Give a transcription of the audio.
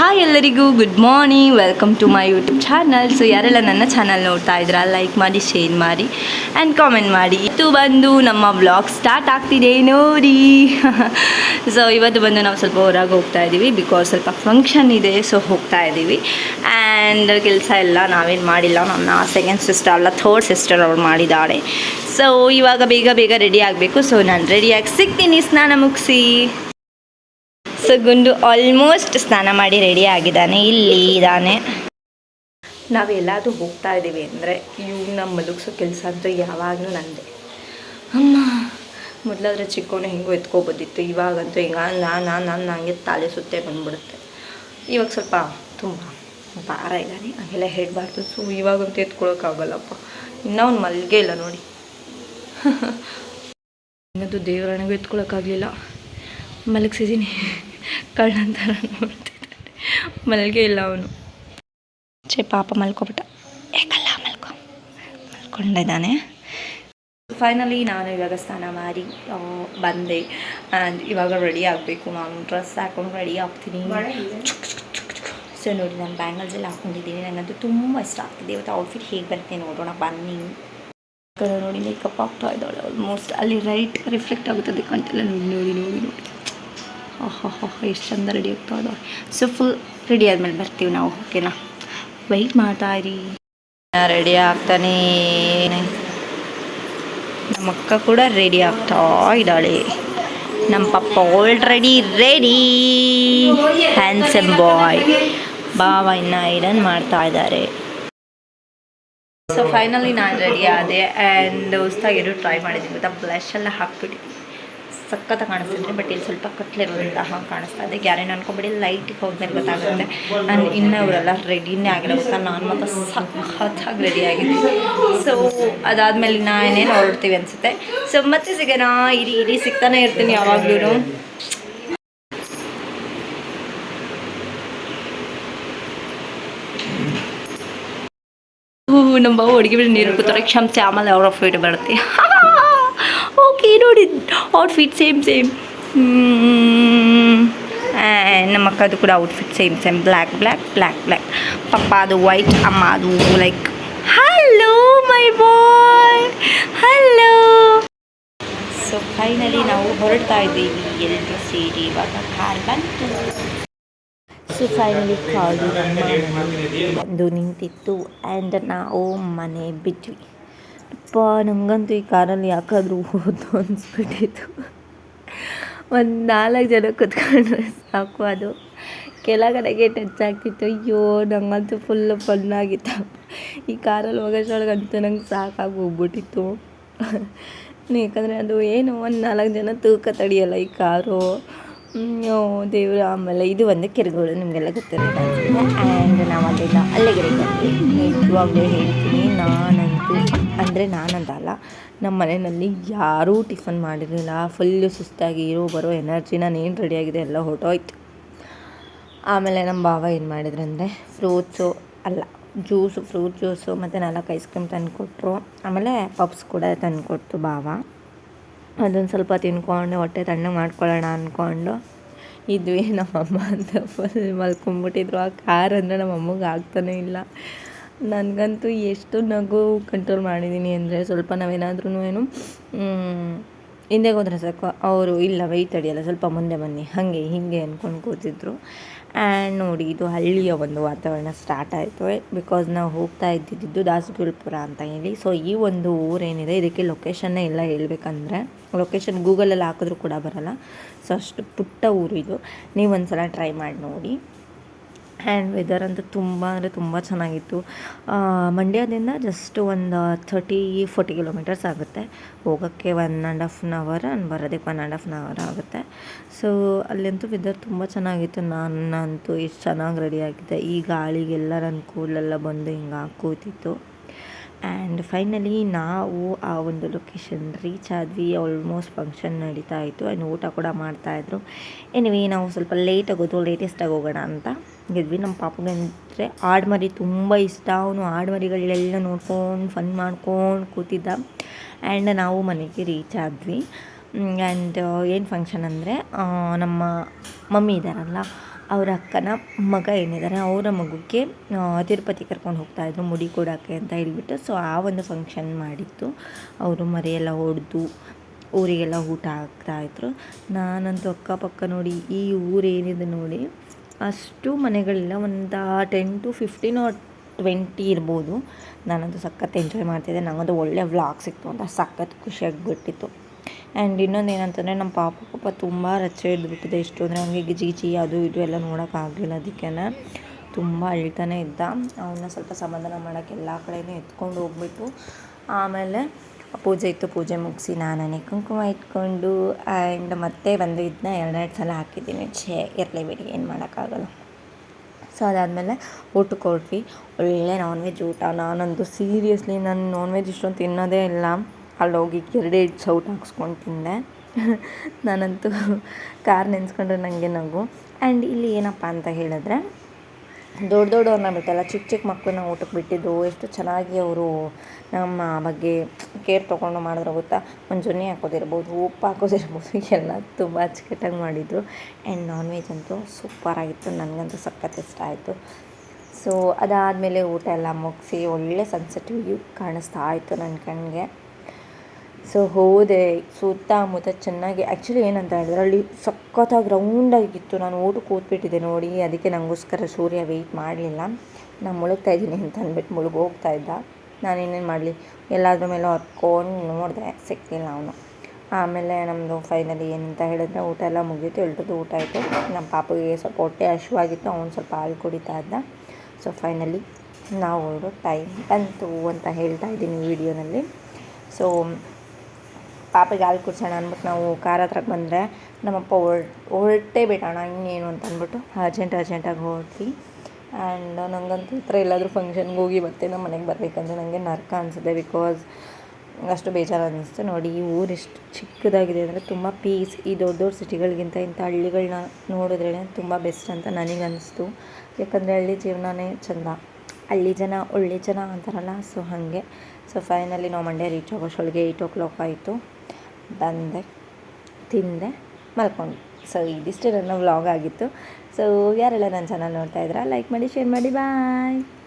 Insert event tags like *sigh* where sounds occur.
Hi ಎಲ್ಲರಿಗೂ good morning welcome to my YouTube channel so ಯಾರೆಲ್ಲ ನನ್ನ ಚಾನಲ್ ನೋಡ್ತಾ ಇದ್ದೀರಾ ಲೈಕ್ ಮಾಡಿ ಶೇರ್ ಮಾಡಿ ಆ್ಯಂಡ್ ಕಾಮೆಂಟ್ ಮಾಡಿ. ಇದು ಬಂದು ನಮ್ಮ ಬ್ಲಾಗ್ ಸ್ಟಾರ್ಟ್ ಆಗ್ತಿದೆ ನೋಡಿ. *laughs* ಸೊ ಇವತ್ತು ಬಂದು ನಾವು ಸ್ವಲ್ಪ ಹೊರಗೆ ಹೋಗ್ತಾ ಇದ್ದೀವಿ ಬಿಕಾಸ್ ಸ್ವಲ್ಪ ಫಂಕ್ಷನ್ ಇದೆ. ಸೊ ಹೋಗ್ತಾ ಇದ್ದೀವಿ ಆ್ಯಂಡ್ ಕೆಲಸ ಎಲ್ಲ ನಾವೇನು ಮಾಡಿಲ್ಲ. ನನ್ನ ಸೆಕೆಂಡ್ ಸಿಸ್ಟರ್ ಅಲ್ಲ ಥರ್ಡ್ ಸಿಸ್ಟರ್ ಅವ್ರು ಮಾಡಿದ್ದಾಳೆ ಸೊ ಇವಾಗ ಬೇಗ ಬೇಗ ರೆಡಿ ಆಗಬೇಕು. ಸೊ ನಾನು ರೆಡಿಯಾಗಿ ಸಿಗ್ತೀನಿ, ಸ್ನಾನ ಮುಗಿಸಿ. ಸೊ ಗುಂಡು ಆಲ್ಮೋಸ್ಟ್ ಸ್ನಾನ ಮಾಡಿ ರೆಡಿ ಆಗಿದ್ದಾನೆ. ಇಲ್ಲಿ ಇದ್ದಾನೆ. ನಾವೆಲ್ಲಾದರೂ ಹೋಗ್ತಾ ಇದ್ದೀವಿ ಅಂದರೆ ಇವ್ನ ಮಲಗಿಸೋ ಕೆಲಸ ಅಂತೂ ಯಾವಾಗಲೂ ನಂದೆ. ಅಮ್ಮ, ಮೊದಲಾದ್ರೆ ಚಿಕ್ಕವನು ಹೆಂಗೋ ಎತ್ಕೊಬೋದಿತ್ತು. ಇವಾಗಂತೂ ಈಗ ನಾನು ನಾನು ನಾನು ನನಗೆ ತಾಳೆ ಸುತ್ತೆ ಬಂದ್ಬಿಡುತ್ತೆ. ಇವಾಗ ಸ್ವಲ್ಪ ತುಂಬ ಭಾರ ಇದ್ದಾನೆ. ಹಂಗೆಲ್ಲ ಹೇಳಬಾರ್ದು. ಸೊ ಇವಾಗಂತೂ ಎತ್ಕೊಳ್ಳೋಕ್ಕಾಗಲ್ಲಪ್ಪ ಇನ್ನೂ ಅವ್ನು ಮಲ್ಗೆ ಇಲ್ಲ ನೋಡಿ. *laughs* ಇನ್ನದು ದೇವರಣೆಗೂ ಎತ್ಕೊಳಕ್ಕಾಗಲಿಲ್ಲ. ಮಲಗಿಸಿದ್ದೀನಿ. ಕಳ್ಳನ ಥರ ನೋಡ್ತಿದ್ದಾನೆ. ಮಲ್ಗೆ ಇಲ್ಲ ಅವನು. ಚೆ ಪಾಪ ಮಲ್ಕೊಬಿಟ್ಟ. ಯಾಕಲ್ಲ ಮಲ್ಕೊ? ಮಲ್ಕೊಂಡಿದ್ದಾನೆ ಫೈನಲಿ ನಾನು ಇವಾಗ ಸ್ನಾನ ಮಾಡಿ ಬಂದೆ. ಆ್ಯಂಡ್ ಇವಾಗ ರೆಡಿ ಆಗಬೇಕು. ನಾನು ಡ್ರೆಸ್ ಹಾಕೊಂಡು ರೆಡಿ ಆಗ್ತೀನಿ. ಸೊ ನೋಡಿ ನಾನು ಬ್ಯಾಂಗಲ್ಸ್ ಎಲ್ಲ ಹಾಕೊಂಡಿದ್ದೀನಿ. ನನಗಂತೂ ತುಂಬ ಇಷ್ಟ ಆಗ್ತಿದೆ. ಇವತ್ತು ಔಟ್ಫಿಟ್ ಹೇಗೆ ಬರುತ್ತೆ ನೋಡೋಣ. ಬನ್ನಿ. ಕಡೆ ನೋಡಿ ಮೇಕಪ್ ಆಗ್ತಾ ಇದ್ದಾಳೆ ಆಲ್ಮೋಸ್ಟ್ ಅಲ್ಲಿ ರೈಟ್ ರಿಫ್ಲೆಕ್ಟ್ ಆಗುತ್ತೆ ಕಂಟೆಲ್ಲ ನೋಡಿ ನೋಡಿ ನೋಡಿ ನೋಡಿ. ಎಷ್ಟು ಚಂದ ರೆಡಿ ಆಗ್ತಾ ಇದ್ದಾವೆ ಸೊ ಫುಲ್ ರೆಡಿ ಆದಮೇಲೆ ಬರ್ತೀವಿ ನಾವು ಓಕೆನಾ ವೆಯ್ಟ್ ಮಾಡ್ತಾ ಇರಿ ರೆಡಿ ಆಗ್ತಾನೆ. ನಮ್ಮ ಅಕ್ಕ ಕೂಡ ರೆಡಿ ಆಗ್ತಾ ಇದ್ದಾಳೆ. ನಮ್ಮ ಪಪ್ಪ ಆಲ್ರೆಡಿ ರೆಡಿ ಹ್ಯಾಂಡ್ಸಮ್ ಬಾಯ್ ಬಾವ ಇನ್ನು ಐರನ್ ಮಾಡ್ತಾ ಇದ್ದಾರೆ. ಸೊ ಫೈನಲಿ ನಾನು ರೆಡಿ ಆದೆ ಆ್ಯಂಡ್ ಹೊಸ್ದಾಗಿರೋ ಟ್ರೈ ಮಾಡಿದ್ದೀನಿ. ಗೊತ್ತಾ? ಬ್ಲಷ್ ಎಲ್ಲ ಹಾಕ್ಬಿಟ್ಟಿದ್ದೀನಿ. ಸಖತ್ತ ಕಾಣಿಸ್ತಿದ್ರೆ ಬಟ್ ಇಲ್ಲಿ ಸ್ವಲ್ಪ ಕತ್ಲಿರೋದ್ರಿಂದ ಹಾಗೆ ಕಾಣಿಸ್ತಾ ಇದೆ. ಗ್ಯಾರೇನ್ ಅನ್ಕೊಬೇಡಿ ಲೈಟಿಗೆ ಹೋದ್ಮೇಲೆ ಗೊತ್ತಾಗುತ್ತೆ. ನಾನು ಇನ್ನೂ ಅವರೆಲ್ಲ ರೆಡಿನೇ ಆಗಿಲ್ಲ ಗೊತ್ತಾ ನಾನು ಮಾತ್ರ ಸಖತ್ತಾಗಿ ರೆಡಿ ಆಗಿದ್ದೀನಿ ಸೊ ಅದಾದಮೇಲೆ ಇನ್ನೇನು ಹೊರಡ್ತೀವಿ ಅನಿಸುತ್ತೆ. ಸೊ ಮತ್ತೆ ಸಿಗೋಣ. ಇರಿ ಇರಿ, ಸಿಗ್ತಾನೆ ಇರ್ತೀನಿ ಯಾವಾಗ್ಲೂ ನಮ್ಮ ಅಡುಗೆ ಬಿಡಿ ನೀರು ಕೂತಾರೆ ಕ್ಷಮಿಸಿ, ಆಮೇಲೆ ಅವರ ಫೀಟ್ ಬರುತ್ತೆ. *laughs* ಓಕೆ ನೋಡಿ ಔಟ್ಫಿಟ್ ಸೇಮ್ ಸೇಮ್ ನಮ್ಮ ಅಕ್ಕದು ಕೂಡ outfit same same black black black black ಪಪ್ಪ ಅದು ವೈಟ್ ಅಮ್ಮ ಅದು like hello my boy hello so finally ನಾವು ಹೊರಡ್ತಾ ಇದ್ದೀವಿ ಎಲ್ಲರೂ ಸೇರಿ ಇವಾಗ ಕಾರ್ ಬಂತು. ಸೊ ಫೈನಲಿ ಕಾರು ಬಂದು ನಿಂತಿತ್ತು ಆ್ಯಂಡ್ ನಾವು ಮನೆ ಬಿಟ್ವಿ ಅಪ್ಪ, ನಮಗಂತೂ ಈ ಕಾರಲ್ಲಿ ಯಾಕಾದರೂ ಹೋದು ಅನಿಸ್ಬಿಟ್ಟಿತ್ತು. ಒಂದು ನಾಲ್ಕು ಜನ ಕುತ್ಕೊಂಡ್ರೆ ಸಾಕು ಅದು. ಕೆಳಗಡೆಗೆ ಟಚ್ ಆಗ್ತಿತ್ತು. ಅಯ್ಯೋ, ನಂಗಂತೂ ಫುಲ್ಲು ಫನ್ನಾಗಿತ್ತು ಈ ಕಾರಲ್ಲಿ ಹೋಗೋಷ್ಟೊಳಗಂತೂ ನಂಗೆ ಸಾಕಾಗಿ ಹೋಗ್ಬಿಟ್ಟಿತ್ತು. ಯಾಕಂದರೆ ಅದು ಏನು, ಒಂದು ನಾಲ್ಕು ಜನ ತೂಕ ತಡಿಯಲ್ಲ ಈ ಕಾರು. ದೇವ್ರ, ಆಮೇಲೆ ಇದು ಒಂದು ಕೆರೆಗಳು ನಿಮಗೆಲ್ಲ ಗೊತ್ತಿರುತ್ತೆ. ಆ್ಯಂಡ್ ನಾವು ಅಲ್ಲಿಂದ ಅಲ್ಲಿಗೆ ನಿಜವಾಗ್ಲೂ ಹೇಳ್ತೀನಿ ನಾನಂತೂ ಅಂದರೆ ನಾನಂತಲ್ಲ ನಮ್ಮ ಮನೆಯಲ್ಲಿ ಯಾರೂ ಟಿಫನ್ ಮಾಡಿರಲಿಲ್ಲ. ಫುಲ್ಲು ಸುಸ್ತಾಗಿ ಇರೋ ಬರೋ ಎನರ್ಜಿ ನಾನು ಏನು ರೆಡಿಯಾಗಿದೆ ಎಲ್ಲ ಹೊರಟೋಯ್ತು. ಆಮೇಲೆ ನಮ್ಮ ಭಾವ ಏನು ಮಾಡಿದ್ರು ಅಂದರೆ ಫ್ರೂಟ್ಸು ಅಲ್ಲ ಜ್ಯೂಸು ಫ್ರೂಟ್ ಜ್ಯೂಸು ಮತ್ತು ನಾಲ್ಕು ಐಸ್ ಕ್ರೀಮ್ ತಂದು ಕೊಟ್ಟರು ಆಮೇಲೆ ಪಪ್ಸ್ ಕೂಡ ತಂದು ಕೊಟ್ಟು ಭಾವ. ಅದೊಂದು ಸ್ವಲ್ಪ ತಿನ್ಕೊಂಡು ಹೊಟ್ಟೆ ತಣ್ಣಗೆ ಮಾಡ್ಕೊಳ್ಳೋಣ ಅಂದ್ಕೊಂಡು ಇದ್ವಿ. ನಮ್ಮಮ್ಮ ಅಂತ ಫುಲ್ ಮಲ್ಕೊಂಬಿಟ್ಟಿದ್ರು ಆ ಕಾರ್ ಅಂದರೆ ನಮ್ಮಮ್ಮಗೆ ಆಗ್ತಾನೇ ಇಲ್ಲ. ನನಗಂತೂ ಎಷ್ಟು ನಗು ಕಂಟ್ರೋಲ್ ಮಾಡಿದ್ದೀನಿ ಅಂದರೆ ಸ್ವಲ್ಪ ನಾವೇನಾದ್ರೂ ಏನು ಹಿಂದೆ ಹೋದ್ರೆ ಸಾಕು. ಅವರು, ಇಲ್ಲ ವೆಯ್ಟ್ ತಡೆಯಲ್ಲ ಸ್ವಲ್ಪ ಮುಂದೆ ಬನ್ನಿ. ಹಾಗೆ, ಹೀಗೆ ಅಂದ್ಕೊಂಡು ಕೂತಿದ್ರು. ಆ್ಯಂಡ್ ನೋಡಿ, ಇದು ಹಳ್ಳಿಯ ಒಂದು ವಾತಾವರಣ ಸ್ಟಾರ್ಟ್ ಆಯಿತು. ಬಿಕಾಸ್ ನಾವು ಹೋಗ್ತಾ ಇದ್ದಿದ್ದು ದಾಸಗುಳ್ಪುರ ಅಂತ ಹೇಳಿ. ಸೊ ಈ ಒಂದು ಊರೇನಿದೆ, ಇದಕ್ಕೆ ಲೊಕೇಶನ್ನೇ ಎಲ್ಲ ಹೇಳ್ಬೇಕಂದ್ರೆ. ಲೊಕೇಶನ್ ಗೂಗಲಲ್ಲಿ ಹಾಕಿದ್ರೂ ಕೂಡ ಬರಲ್ಲ. ಸೊ ಅಷ್ಟು ಪುಟ್ಟ ಊರು ಇದು. ನೀವು ಒಂದು ಸಲ ಟ್ರೈ ಮಾಡಿ ನೋಡಿ. ಆ್ಯಂಡ್ ವೆದರ್ ಅಂತೂ ತುಂಬ ಅಂದರೆ ತುಂಬ ಚೆನ್ನಾಗಿತ್ತು. ಮಂಡ್ಯದಿಂದ ಜಸ್ಟ್ ಒಂದು ಥರ್ಟಿ ಫೋರ್ಟಿ ಕಿಲೋಮೀಟರ್ಸ್ ಆಗುತ್ತೆ. ಹೋಗೋಕ್ಕೆ one and half an hour and ಬರೋದಕ್ಕೆ one and half an hour ಆಗುತ್ತೆ. ಸೊ ಅಲ್ಲಂತೂ ವೆದರ್ ತುಂಬ ಚೆನ್ನಾಗಿತ್ತು. ನನ್ನಂತೂ ಎಷ್ಟು ಚೆನ್ನಾಗಿ ರೆಡಿ ಆಗಿದ್ದೆ ಈ ಗಾಳಿಗೆಲ್ಲ ನನ್ನ ಕೂದಲೆಲ್ಲ ಬಂದು ಹಿಂಗೆ ಕೂತಿತ್ತು ಆ್ಯಂಡ್ ಫೈನಲಿ ನಾವು ಆ ಒಂದು ಲೊಕೇಶನ್ ರೀಚ್ ಆದ್ವಿ ಆಲ್ಮೋಸ್ಟ್ ಫಂಕ್ಷನ್ ನಡೀತಾ ಇತ್ತು ಆ್ಯಂಡ್ ಊಟ ಕೂಡ ಮಾಡ್ತಾಯಿದ್ರು ಎನಿವೆ ನಾವು ಸ್ವಲ್ಪ ಲೇಟ್ ಆಗೋದು ಲೇಟೆಸ್ಟಾಗಿ ಹೋಗೋಣ ಅಂತ ಇದ್ವಿ. ನಮ್ಮ ಪಾಪಗಂದರೆ ಆಡ್ಮರಿ ತುಂಬ ಇಷ್ಟ. ಅವನು ಆಡ್ಮರಿಗಳೆಲ್ಲ ನೋಡ್ಕೊಂಡು ಫನ್ ಮಾಡ್ಕೊಂಡು ಕೂತಿದ್ದ. ಆ್ಯಂಡ್ ನಾವು ಮನೆಗೆ ರೀಚ್ ಆದ್ವಿ. ಆ್ಯಂಡ್ ಏನು ಫಂಕ್ಷನ್ ಅಂದರೆ ನಮ್ಮ ಮಮ್ಮಿ ಇದ್ದಾರಲ್ಲ ಅವ್ರ ಅಕ್ಕನ ಮಗ ಏನಿದ್ದಾರೆ ಅವರ ಮಗುಗೆ ತಿರುಪತಿ ಕರ್ಕೊಂಡು ಹೋಗ್ತಾಯಿದ್ರು ಮುಡಿ ಕೊಡೋಕ್ಕೆ ಅಂತ ಹೇಳ್ಬಿಟ್ಟು. ಸೊ ಆ ಒಂದು ಫಂಕ್ಷನ್ ಮಾಡಿತ್ತು. ಅವರು ಮರಿಯೆಲ್ಲ ಹೊಡೆದು, ಊರಿಗೆಲ್ಲ ಊಟ ಹಾಕ್ತಾಯಿದ್ರು ನಾನಂತೂ ಅಕ್ಕಪಕ್ಕ ನೋಡಿ, ಈ ಊರೇನಿದೆ ನೋಡಿ, ಅಷ್ಟು ಮನೆಗಳಿಲ್ಲ. ಒಂದು ten to fifteen or twenty ಇರ್ಬೋದು. ನಾನಂತೂ ಸಖತ್ ಎಂಜಾಯ್ ಮಾಡ್ತಿದ್ದೆ. ನನಗಂತೂ ಒಳ್ಳೆ ವ್ಲಾಗ್ ಸಿಕ್ತು ಅಂತ ಸಖತ್ ಖುಷಿಯಾಗಿಬಿಟ್ಟಿತ್ತು ಆ್ಯಂಡ್ ಇನ್ನೊಂದು ಏನಂತಂದರೆ ನಮ್ಮ ಪಾಪ ಪಾಪ ತುಂಬ ರಚ್ಚೆ ಹಿಡಿದ್ಬಿಟ್ಟಿದೆ ಇಷ್ಟು ಅಂದರೆ ಅವನಿಗೆ ಗಿಜಿ ಅದು ಇದು ಎಲ್ಲ ನೋಡೋಕ್ಕಾಗಲಿಲ್ಲ ಅದಕ್ಕೆ ತುಂಬ ಅಳ್ತಾನೆ ಇದ್ದ. ಅವನ್ನ ಸ್ವಲ್ಪ ಸಮಾಧಾನ ಮಾಡೋಕ್ಕೆ ಎಲ್ಲ ಕಡೆಯೂ ಎತ್ಕೊಂಡು ಹೋಗ್ಬಿಟ್ಟು ಆಮೇಲೆ ಪೂಜೆ ಇತ್ತು. ಪೂಜೆ ಮುಗಿಸಿ ನಾನೇ ಕುಂಕುಮ ಇಟ್ಕೊಂಡು ಆ್ಯಂಡ್ ಮತ್ತೆ ಬಂದು ಇದನ್ನ ಎರಡೆರಡು ಸಲ ಹಾಕಿದ್ದೀನಿ. ಛೇ, ಇರಲಿ ಬಿಡಿ, ಏನು ಮಾಡೋಕ್ಕಾಗಲ್ಲ. ಸೊ ಅದಾದಮೇಲೆ ಊಟ ಹೊರಟ್ವಿ. ಒಳ್ಳೆ ನಾನ್ ವೆಜ್ ಊಟ. ನಾನಂತೂ ಸೀರಿಯಸ್ಲಿ ನಾನು ನಾನ್ ವೆಜ್ ಇಷ್ಟೊಂದು ತಿನ್ನೋದೇ ಇಲ್ಲ. ಅಲ್ಲಿ ಹೋಗಿ ಎರಡೇ ಸೌಟ್ ಹಾಕ್ಸ್ಕೊಂಡು ತಿಂದೆ. *laughs* ನಾನಂತೂ ಕಾರ್ ನೆನೆಸ್ಕೊಂಡ್ರೆ ನನಗೆ ನಗು. ಆ್ಯಂಡ್ ಇಲ್ಲಿ ಏನಪ್ಪ ಅಂತ ಹೇಳಿದ್ರೆ, ದೊಡ್ಡ ದೊಡ್ಡವ್ರನ್ನ ಬಿಟ್ಟಲ್ಲ ಚಿಕ್ಕ ಚಿಕ್ಕ ಮಕ್ಕಳನ್ನ ಊಟಕ್ಕೆ ಬಿಟ್ಟಿದ್ದು, ಎಷ್ಟು ಚೆನ್ನಾಗಿ ಅವರು ನಮ್ಮ ಬಗ್ಗೆ ಕೇರ್ ತೊಗೊಂಡು ಮಾಡಿದ್ರೆ ಗೊತ್ತಾ? ಒಂದು ಜೊನ್ನೆ ಹಾಕೋದಿರ್ಬೋದು, ಉಪ್ಪು ಹಾಕೋದಿರ್ಬೋದು, ಎಲ್ಲ ತುಂಬ ಅಚ್ಚುಕಟ್ಟಾಗಿ ಮಾಡಿದರು. ಆ್ಯಂಡ್ ನಾನ್ ವೆಜ್ ಅಂತೂ ಸೂಪರಾಗಿತ್ತು ನನಗಂತೂ ಸಖತ್ ಇಷ್ಟ ಆಯಿತು. ಸೊ ಅದಾದಮೇಲೆ ಊಟ ಎಲ್ಲ ಮುಗಿಸಿ ಒಳ್ಳೆ ಸನ್ಸೆಟ್ ವ್ಯೂ ಕಾಣಿಸ್ತಾ ಇತ್ತು ನನ್ನ ಕಣ್ಣಿಗೆ ಸೊ ಹೋದೆ ಸುತ್ತಮುತ್ತ ಚೆನ್ನಾಗಿ. ಆ್ಯಕ್ಚುಲಿ ಏನಂತ ಹೇಳಿದ್ರೆ ಅಲ್ಲಿ ಸಖತ್ತಾಗಿ ರೌಂಡಾಗಿತ್ತು ನಾನು ಊಟಕ್ಕೆ ಕೂತ್ಬಿಟ್ಟಿದ್ದೆ ನೋಡಿ. ಅದಕ್ಕೆ ನನಗೋಸ್ಕರ ಸೂರ್ಯ ವೆಯ್ಟ್ ಮಾಡಲಿಲ್ಲ. ನಾನು ಮುಳುಗ್ತಾ ಇದ್ದೀನಿ ಅಂತ ಅಂದ್ಬಿಟ್ಟು ಮುಳುಗೋಗ್ತಾ ಇದ್ದ. ನಾನು ಇನ್ನೇನು ಮಾಡಲಿ? ಎಲ್ಲಾದ್ರ ಮೇಲೆ ಹತ್ಕೊಂಡು ನೋಡಿದೆ. ಸಿಕ್ಕಿಲ್ಲ ಅವನು. ಆಮೇಲೆ ನಮ್ಮದು ಫೈನಲಿ ಏನಂತ ಹೇಳಿದ್ರೆ ಊಟ ಎಲ್ಲ ಮುಗೀತು. ಎಲ್ರದ್ದು ಊಟ ಆಯಿತು. ನಮ್ಮ ಪಾಪಗೆ ಸ್ವಲ್ಪ ಹೊಟ್ಟೆ ಹಶುವಾಗಿತ್ತು ಅವ್ನು ಸ್ವಲ್ಪ ಹಾಲು ಕುಡಿತಾ ಇದ್ದ. ಸೊ ಫೈನಲಿ ನಾವು ಟೈಮ್ ಬಂತು ಅಂತ ಹೇಳ್ತಾ ಇದ್ದೀನಿ ವಿಡಿಯೋನಲ್ಲಿ ಸೊ ಪಾಪಗೆ ಹಾಲು ಕುಡ್ಸೋಣ ಅಂದ್ಬಿಟ್ಟು ನಾವು ಕಾರ್ ಹತ್ರಕ್ಕೆ ಬಂದರೆ ನಮ್ಮಪ್ಪ ಹೊರ್, ಹೊರಟೇ ಬಿಡೋಣ ಇನ್ನೇನು ಅಂತ ಅಂದ್ಬಿಟ್ಟು ಅರ್ಜೆಂಟ್ ಅರ್ಜೆಂಟಾಗಿ ಹೋಗಿ ಆ್ಯಂಡ್ ನನಗಂತೂ ಈ ಥರ ಎಲ್ಲಾದರೂ ಫಂಕ್ಷನ್ಗೆ ಹೋಗಿ ಮತ್ತೆ ನಮ್ಮ ಮನೆಗೆ ಬರಬೇಕಂದ್ರೆ ನನಗೆ ನರ್ಕ ಅನಿಸುತ್ತೆ ಬಿಕಾಸ್ ಅಷ್ಟು ಬೇಜಾರು ಅನ್ನಿಸ್ತು ನೋಡಿ ಈ ಊರು ಎಷ್ಟು ಚಿಕ್ಕದಾಗಿದೆ ಅಂದರೆ ತುಂಬ ಪೀಸ್ ಈ ದೊಡ್ಡ ದೊಡ್ಡ ಸಿಟಿಗಳಿಗಿಂತ ಇಂಥ ಹಳ್ಳಿಗಳನ್ನ ನೋಡಿದ್ರೇ ತುಂಬ ಬೆಸ್ಟ್ ಅಂತ ನನಗೆ ಅನ್ನಿಸ್ತು ಯಾಕಂದರೆ ಹಳ್ಳಿ ಜೀವನನೇ ಚೆಂದ. ಹಳ್ಳಿ ಜನ ಒಳ್ಳೆ ಜನ ಅಂತಾರಲ್ಲ ಸೊ ಹಾಗೆ. ಸೊ ಫೈನಲಿ ನಾವು ಮಂಡ್ಯ ರೀಚ್ ಆಗೋಷ್ಟೊಳಗೆ ಏಯ್ಟ್ ಓ ಕ್ಲಾಕ್ ಆಯಿತು. ಬಂದೆ, ತಿಂದೆ, ಮಲ್ಕೊಂಡು. ಸೊ ಇದಿಷ್ಟು ನನ್ನ ವ್ಲಾಗ್ ಆಗಿತ್ತು. ಸೊ ಯಾರೆಲ್ಲ ನನ್ನ ಚಾನಲ್ ನೋಡ್ತಾ ಇದ್ದೀರಾ ಲೈಕ್ ಮಾಡಿ ಶೇರ್ ಮಾಡಿ ಬಾಯ್